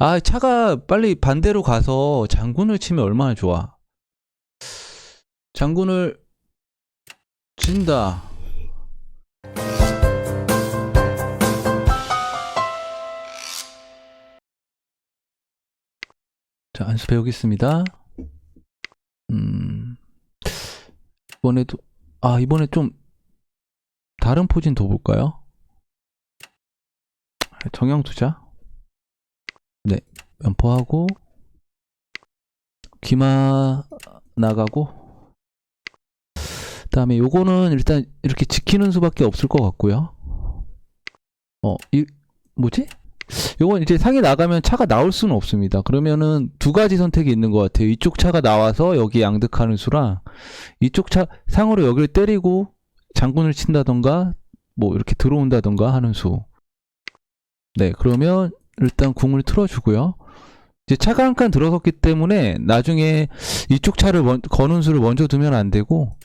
아, 차가 빨리 반대로 가서 장군을 치면 얼마나 좋아. 장군을 친다. 자, 안수 배우겠습니다. 음, 이번에도, 아, 이번에 좀 다른 포진 더 볼까요? 정형 투자. 네, 면포하고, 귀마 나가고, 그 다음에 요거는 일단 이렇게 지키는 수밖에 없을 것 같고요. 어, 이, 뭐지? 요건 이제 상이 나가면 차가 나올 수는 없습니다. 그러면은 두 가지 선택이 있는 것 같아요. 이쪽 차가 나와서 여기 양득하는 수랑 이쪽 차 상으로 여기를 때리고 장군을 친다던가 뭐 이렇게 들어온다던가 하는 수. 네, 그러면 일단 궁을 틀어주고요. 이제 차가 한 칸 들어섰기 때문에 나중에 이쪽 차를 먼, 거는 수를 먼저 두면 안 되고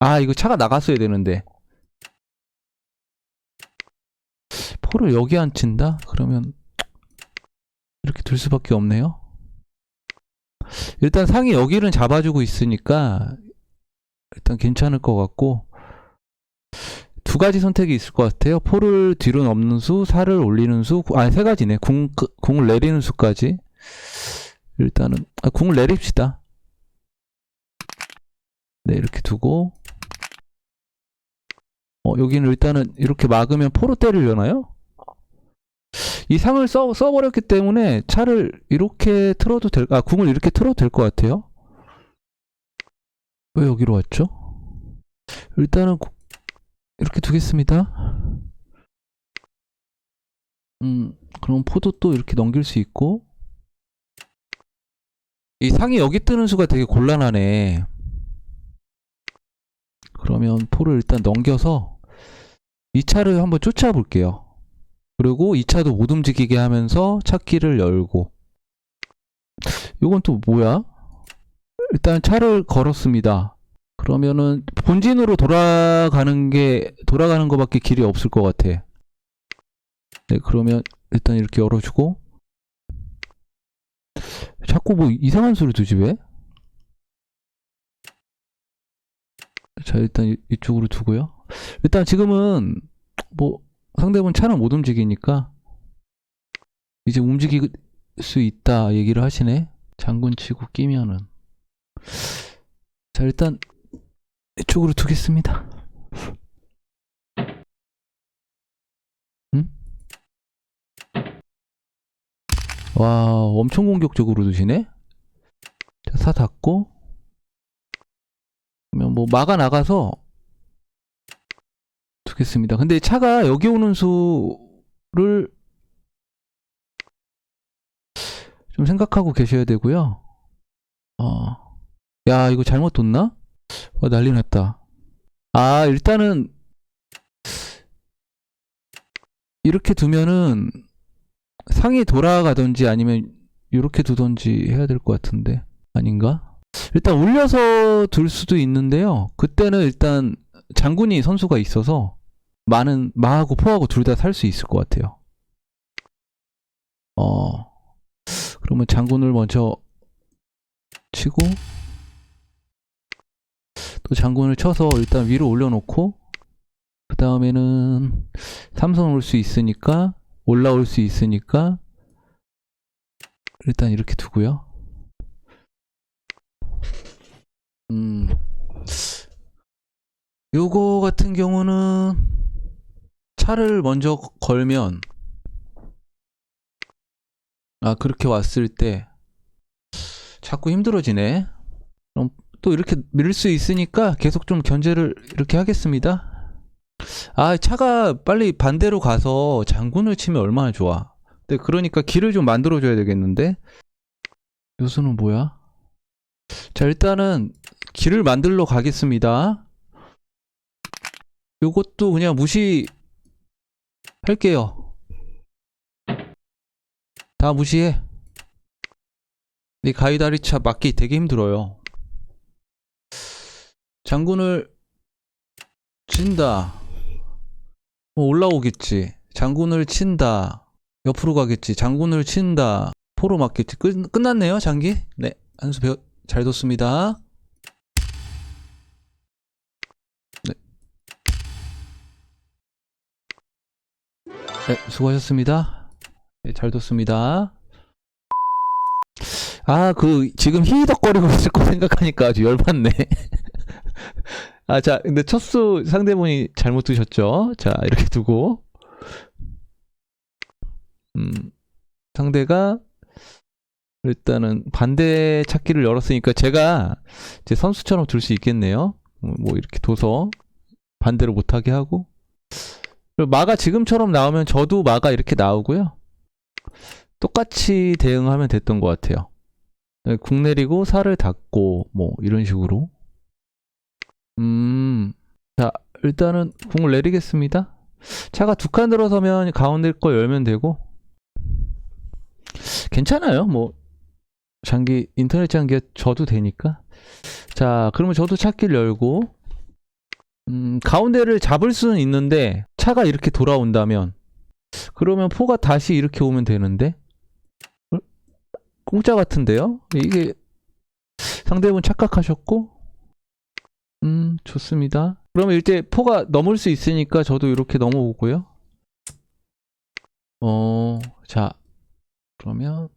아 이거 차가 나갔어야 되는데 포를 여기 안 친다? 그러면 이렇게 둘 수밖에 없네요. 일단 상이 여기는 잡아주고 있으니까 일단 괜찮을 것 같고 두 가지 선택이 있을 것 같아요. 포를 뒤로 넘는 수, 살을 올리는 수, 아니 세 가지네. 궁, 궁을 내리는 수까지. 일단은 아, 궁을 내립시다. 네 이렇게 두고 어, 여기는 일단은 이렇게 막으면 포로 때리려나요? 이 상을 써, 써버렸기 때문에 차를 이렇게 틀어도 될, 아, 궁을 이렇게 틀어도 될 것 같아요. 왜 여기로 왔죠? 일단은 구- 이렇게 두겠습니다. 음, 그럼 포도 또 이렇게 넘길 수 있고. 이 상이 여기 뜨는 수가 되게 곤란하네. 그러면 포를 일단 넘겨서 이 차를 한번 쫓아볼게요. 그리고 이 차도 못 움직이게 하면서 찾기를 열고 이건 또 뭐야? 일단 차를 걸었습니다. 그러면은 본진으로 돌아가는 게 돌아가는 것밖에 길이 없을 것 같아. 네, 그러면 일단 이렇게 열어주고 자꾸 뭐 이상한 소리 두지 왜? 자 일단 이- 이쪽으로 두고요. 일단 지금은 뭐 상대분 차는 못 움직이니까 이제 움직일 수 있다 얘기를 하시네. 장군 치고 끼면은 자 일단 이쪽으로 두겠습니다. 응? 와 엄청 공격적으로 두시네. 자, 사 닫고 그러면 뭐 막아 나가서 두겠습니다. 근데 차가 여기 오는 수를 좀 생각하고 계셔야 되고요. 어, 야 이거 잘못 뒀나? 어, 난리 났다. 아 일단은 이렇게 두면은 상이 돌아가든지 아니면 이렇게 두든지 해야 될 것 같은데 아닌가? 일단 올려서 둘 수도 있는데요. 그때는 일단 장군이 선수가 있어서 많은 마하고 포하고 둘 다 살 수 있을 것 같아요. 어 그러면 장군을 먼저 치고 또 장군을 쳐서 일단 위로 올려놓고 그 다음에는 삼선 올 수 있으니까 올라올 수 있으니까 일단 이렇게 두고요. 음. 요거 같은 경우는 차를 먼저 걸면 아 그렇게 왔을 때 자꾸 힘들어지네. 그럼 또 이렇게 밀 수 있으니까 계속 좀 견제를 이렇게 하겠습니다. 아 차가 빨리 반대로 가서 장군을 치면 얼마나 좋아. 근데 그러니까 길을 좀 만들어줘야 되겠는데 요수는 뭐야? 자 일단은 길을 만들러 가겠습니다. 요것도 그냥 무시 할게요. 다 무시해. 이 가이다리차 맞기 되게 힘들어요. 장군을 친다. 뭐 올라오겠지. 장군을 친다. 옆으로 가겠지. 장군을 친다. 포로 맞겠지. 끝, 끝났네요, 장기. 네. 한수 배워, 잘 뒀습니다. 네. 네, 수고하셨습니다. 네, 잘 뒀습니다. 아, 그, 지금 히히덕거리고 있을 거 생각하니까 아주 열받네. 아, 자, 근데 첫수 상대분이 잘못 두셨죠? 자, 이렇게 두고. 음, 상대가 일단은 반대 찾기를 열었으니까 제가 제 선수처럼 둘 수 있겠네요. 음, 뭐 이렇게 둬서 반대로 못하게 하고. 마가 지금처럼 나오면 저도 마가 이렇게 나오고요. 똑같이 대응하면 됐던 것 같아요. 네, 궁 내리고 살을 닫고 뭐 이런 식으로. 음, 자 일단은 궁을 내리겠습니다. 차가 두 칸 들어서면 가운데 거 열면 되고 괜찮아요. 뭐 장기 인터넷 장기 줘도 되니까. 자 그러면 저도 찾기를 열고 음, 가운데를 잡을 수는 있는데 차가 이렇게 돌아온다면 그러면 포가 다시 이렇게 오면 되는데 어? 공짜 같은데요? 이게 상대분 착각하셨고 음 좋습니다. 그러면 이제 포가 넘을 수 있으니까 저도 이렇게 넘어오고요. 어, 자, 그러면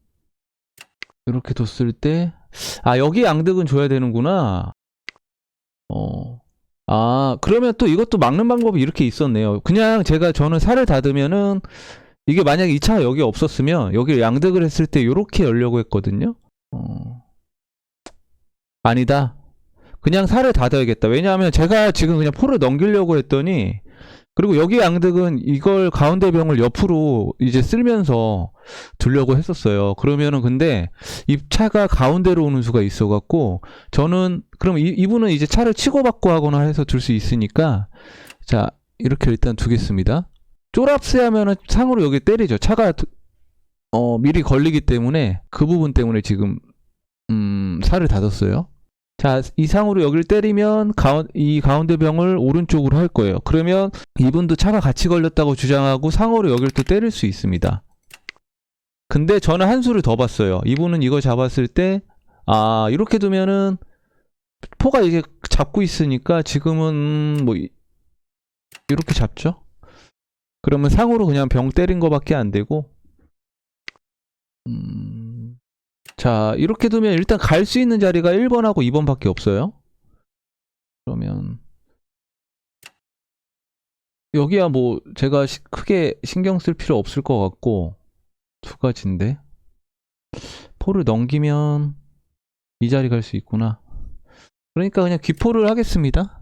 이렇게 뒀을 때, 아 여기 양득은 줘야 되는구나. 어, 아 그러면 또 이것도 막는 방법이 이렇게 있었네요. 그냥 제가 저는 살을 닫으면은 이게 만약에 이 차가 여기 없었으면 여기 양득을 했을 때 이렇게 열려고 했거든요. 어, 아니다. 그냥 살을 닫아야겠다. 왜냐하면 제가 지금 그냥 포를 넘기려고 했더니 그리고 여기 양득은 이걸 가운데 병을 옆으로 이제 쓸면서 두려고 했었어요. 그러면은 근데 이 차가 가운데로 오는 수가 있어갖고 저는 그럼 이, 이분은 이제 차를 치고받고 하거나 해서 둘수 있으니까 자 이렇게 일단 두겠습니다. 쫄합세 하면은 상으로 여기 때리죠. 차가 두- 어 미리 걸리기 때문에 그 부분 때문에 지금 음 살을 닫았어요. 자, 이상으로 여기를 때리면 가운, 이 가운데 병을 오른쪽으로 할 거예요. 그러면 이분도 차가 같이 걸렸다고 주장하고 상으로 여기를 또 때릴 수 있습니다. 근데 저는 한 수를 더 봤어요. 이분은 이거 잡았을 때, 아, 이렇게 두면은 포가 이게 잡고 있으니까 지금은 뭐, 이- 이렇게 잡죠? 그러면 상으로 그냥 병 때린 거밖에 안 되고, 음, 자, 이렇게 두면 일단 갈 수 있는 자리가 1번하고 2번밖에 없어요. 그러면 여기야 뭐 제가 시- 크게 신경 쓸 필요 없을 것 같고 두 가지인데 포를 넘기면 이 자리 갈 수 있구나. 그러니까 그냥 귀포를 하겠습니다.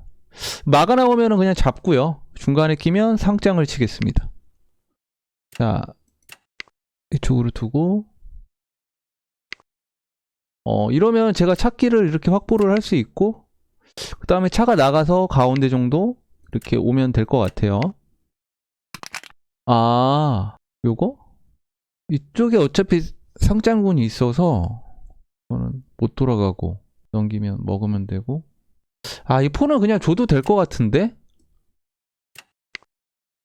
마가 나오면은 그냥 잡고요. 중간에 끼면 상장을 치겠습니다. 자, 이쪽으로 두고 어, 이러면 제가 찾기를 이렇게 확보를 할 수 있고, 그 다음에 차가 나가서 가운데 정도 이렇게 오면 될 것 같아요. 아, 요거? 이쪽에 어차피 상장군이 있어서, 저는 못 돌아가고, 넘기면 먹으면 되고. 아, 이 폰은 그냥 줘도 될 것 같은데?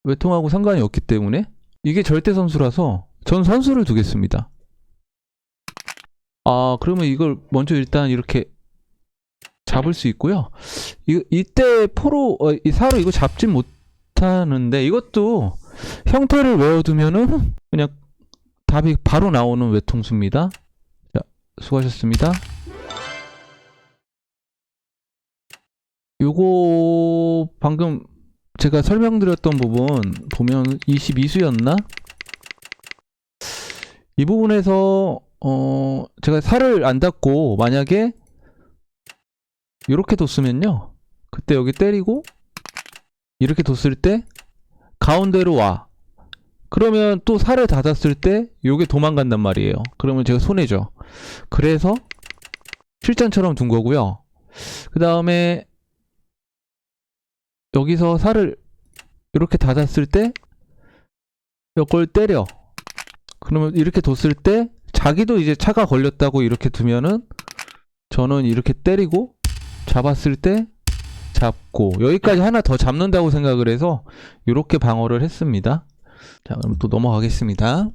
외통하고 상관이 없기 때문에? 이게 절대 선수라서, 전 선수를 두겠습니다. 아, 그러면 이걸 먼저 일단 이렇게 잡을 수 있고요. 이, 이때 포로, 어, 이 사로 이거 잡진 못하는데 이것도 형태를 외워두면은 그냥 답이 바로 나오는 외통수입니다. 자, 수고하셨습니다. 요거 방금 제가 설명드렸던 부분 보면 22수였나? 이 부분에서 어 제가 살을 안 닫고 만약에 이렇게 뒀으면요. 그때 여기 때리고 이렇게 뒀을 때 가운데로 와. 그러면 또 살을 닫았을 때 요게 도망간단 말이에요. 그러면 제가 손해죠. 그래서 실전처럼 둔 거고요. 그 다음에 여기서 살을 이렇게 닫았을 때 이걸 때려. 그러면 이렇게 뒀을 때 자기도 이제 차가 걸렸다고 이렇게 두면은 저는 이렇게 때리고 잡았을 때 잡고 여기까지 하나 더 잡는다고 생각을 해서 이렇게 방어를 했습니다. 자, 그럼 또 넘어가겠습니다.